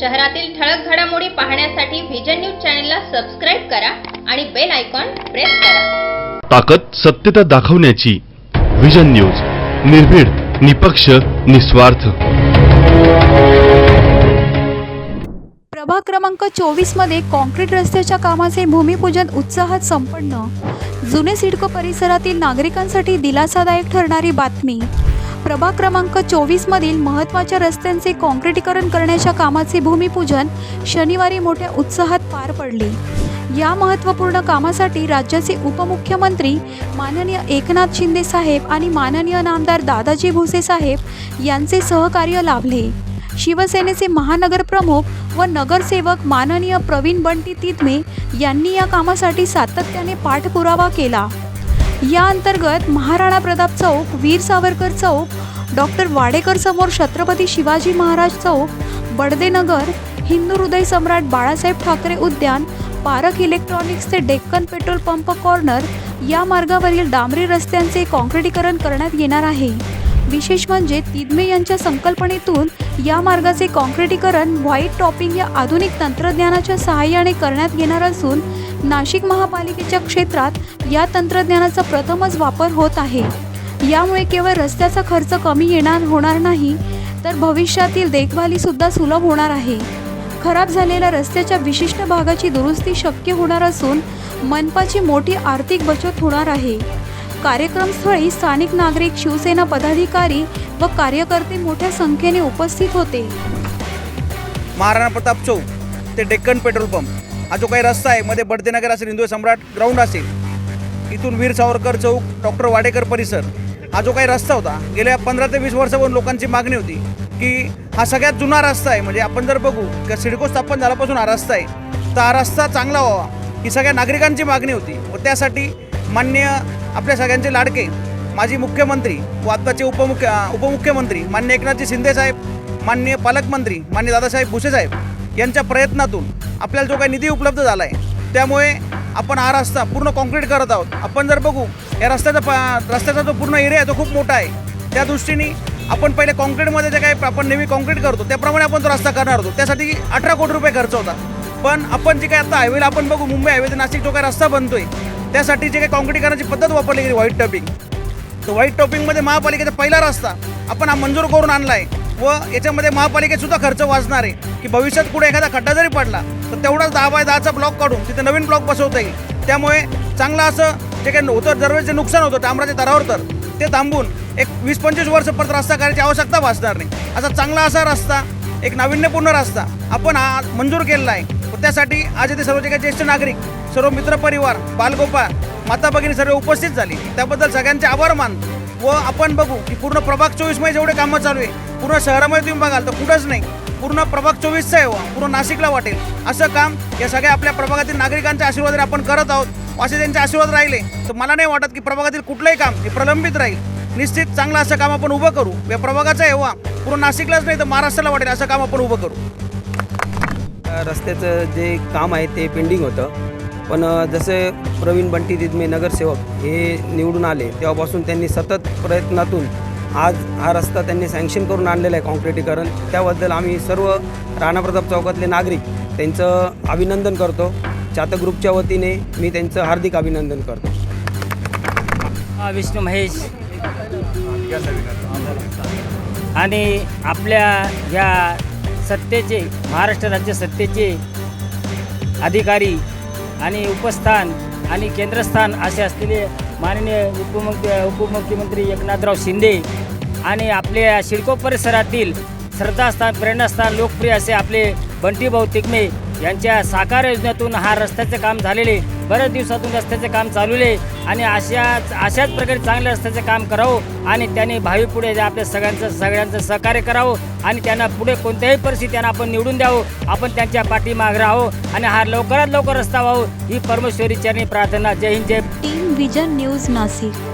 शहरातील ठळक घडामोडी पाहण्यासाठी व्हिजन न्यूज चॅनलला सबस्क्राईब करा आणि बेल आयकॉन प्रेस करा. ताकद सत्यता दाखवण्याची विजन न्यूज निर्भीड निपक्ष निस्वार्थ. प्रभाग क्रमांक चोवीसमध्ये कॉन्क्रीट रस्त्याच्या कामाचे भूमिपूजन उत्साहात संपन्न. जुने सिडको परिसरातील नागरिकांसाठी दिलासादायक ठरणारी बातमी. प्रभाग क्रमांक चोवीस मधील महत्त्वाच्या रस्त्यांचे काँक्रिटीकरण करण्याच्या कामाचे भूमिपूजन शनिवारी मोठ्या उत्साहात पार पडले. या महत्त्वपूर्ण कामासाठी राज्याचे उपमुख्यमंत्री माननीय एकनाथ शिंदे साहेब आणि माननीय नामदार दादाजी भुसे साहेब यांचे सहकार्य लाभले. शिवसेनेचे महानगरप्रमुख व नगरसेवक माननीय प्रवीण बंटी तितमे यांनी या कामासाठी सातत्याने पाठपुरावा केला. या अंतर्गत महाराणा प्रताप चौक वीर सावरकर चौक डॉक्टर वाडेकर समोर छत्रपती शिवाजी महाराज चौक बडदेनगर हिंदू हृदय सम्राट बाळासाहेब ठाकरे उद्यान पारक इलेक्ट्रॉनिक्स ते डेक्कन पेट्रोल पंप कॉर्नर या मार्गावरील डांबरी रस्त्यांचे कॉन्क्रिटीकरण करण्यात येणार आहे. विशेष म्हणजे तिदमे यांच्या संकल्पनेतून या मार्गाचे कॉन्क्रिटीकरण व्हाईट टॉपिंग या आधुनिक तंत्रज्ञानाच्या सहाय्याने करण्यात येणार असून नाशिक महापालिकेच्या क्षेत्रात या तंत्रज्ञानाचा प्रथमच वापर होत आहे. यामुळे केवळ रस्त्याचा खर्च कमी येणार होणार नाही तर भविष्यातील देखभालीसुद्धा सुलभ होणार आहे. खराब झालेल्या रस्त्याच्या विशिष्ट भागाची दुरुस्ती शक्य होणार असून मनपाची मोठी आर्थिक बचत होणार आहे. कार्यक्रमस्थळी स्थानिक नागरिक शिवसेना पदाधिकारी व कार्यकर्ते मोठ्या संख्येने उपस्थित होते. महाराणा प्रताप चौक ते डेक्कन पेट्रोल पंप. हा जो काही रस्ता आहे मध्ये बडदेनगर असेल हिंदू सम्राट ग्राउंड असेल. इथून वीर सावरकर चौक डॉक्टर वाडेकर परिसर. हा जो काही रस्ता होता गेल्या पंधरा ते वीस वर्षापासून लोकांची मागणी होती की हा सगळ्यात जुना रस्ता आहे. म्हणजे आपण जर बघू की सिडको स्थापन झाल्यापासून हा रस्ता आहे तर हा रस्ता चांगला व्हावा ही सगळ्या नागरिकांची मागणी होती. व त्यासाठी मान्य आपल्या सगळ्यांचे लाडके माजी मुख्यमंत्री व आत्ताचे उपमुख्य उपमुख्यमंत्री मान्य एकनाथजी शिंदेसाहेब मान्य पालकमंत्री मान्य दादासाहेब भुसेसाहेब यांच्या प्रयत्नातून आपल्याला जो काही निधी उपलब्ध झाला आहे त्यामुळे आपण हा रस्ता पूर्ण कॉन्क्रीट करत आहोत. आपण जर बघू या रस्त्याचा प रस्त्याचा जो पूर्ण एरिया आहे तो खूप मोठा आहे. त्या दृष्टीने आपण पहिले कॉन्क्रीटमध्ये जे काही आपण नेहमी कॉन्क्रीट करतो त्याप्रमाणे आपण तो रस्ता करणार होतो. त्यासाठी अठरा कोटी रुपये खर्च होता पण आपण जे काही आता हायवेला आपण बघू मुंबई हायवे ते नाशिक जो काही रस्ता बनतोय त्यासाठी जे काही कॉन्क्रीटीकरणाची पद्धत वापरली गेली व्हाईट टॉपिंग तर व्हाईट टॉपिंगमध्ये महापालिकेचा पहिला रस्ता आपण हा मंजूर करून आणला आहे व याच्यामध्ये महापालिकेतसुद्धा खर्च वाचणार आहे की भविष्यात पुढे एखादा खड्डा जरी पडला तर तेवढाच दहा बाय दहाचा ब्लॉक काढून तिथे नवीन ब्लॉक बसवता येईल. त्यामुळे चांगलं असं जे काही होतं दरवेळेस जे नुकसान होतं डांबराच्या दरावर तर ते थांबून एक वीस पंचवीस वर्ष परत रस्ता करायची आवश्यकता भासणार नाही. असा चांगला असा रस्ता एक नाविन्यपूर्ण रस्ता आपण हा मंजूर केलेला आहे. व त्यासाठी आज येथे सर्व जे काही ज्येष्ठ नागरिक सर्व मित्रपरिवार बालगोपाळ माता भगिनी सर्व उपस्थित झाली. त्याबद्दल सगळ्यांचे आभार मानतो व आपण बघू की पूर्ण प्रभाग चोवीसमध्ये जेवढे कामं चालू आहे पूर्ण शहरामध्ये तुम्ही बघाल तर कुठंच नाही. पूर्ण प्रभाग चोवीसचा आहे हो. पूर्ण नाशिकला वाटेल. असं काम या सगळ्या आपल्या प्रभागातील नागरिकांच्या आशीर्वादाने आपण करत आहोत. असे त्यांचे आशीर्वाद राहिले तर मला नाही वाटत की प्रभागातील कुठलंही काम हे प्रलंबित राहील. निश्चित चांगलं असं काम आपण उभं करू. या प्रभागाचा आहे हो. पूर्ण नाशिकलाच नाही तर महाराष्ट्राला वाटेल असं काम आपण उभं करू. रस्त्याचं जे काम आहे ते पेंडिंग होतं. पण जसे प्रवीण बंटी दिदमे नगरसेवक हे निवडून आले तेव्हापासून त्यांनी सतत प्रयत्नातून आज हा रस्ता त्यांनी सँक्शन करून आणलेला आहे कॉन्क्रिटीकरण त्याबद्दल आम्ही सर्व राणाप्रताप चौकातले नागरिक त्यांचं अभिनंदन करतो. चातक ग्रुपच्या वतीने मी त्यांचं हार्दिक अभिनंदन करतो. विष्णू महेश. आणि आपल्या या सत्तेचे महाराष्ट्र राज्य सत्तेचे अधिकारी आणि उपस्थान आणि केंद्रस्थान असे असलेले माननीय उपमुख्य उपमुख्यमंत्री एकनाथराव शिंदे आणि आपल्या शिडको परिसरातील श्रद्धास्थान प्रेरणास्थान लोकप्रिय असे आपले बंटीभाऊ तिकमे यांच्या साकार योजनेतून हा रस्त्याचे काम झालेले. बऱ्याच दिवसातून रस्त्याचे काम चालूले आणि अशाच अशाच प्रकारे चांगल्या रस्त्याचे काम करावं आणि त्यांनी भावी पुढे आपल्या सगळ्यांचं सगळ्यांचं सहकार्य करावं आणि त्यांना पुढे कोणत्याही परिस्थिती त्यांना आपण निवडून द्यावं. आपण त्यांच्या पाठीमागे राहावं आणि हा लवकरात लवकर रस्ता व्हावं. ही परमेश्वरी चरणी प्रार्थना. जय हिंद जय टीम विजन न्यूज नाशिक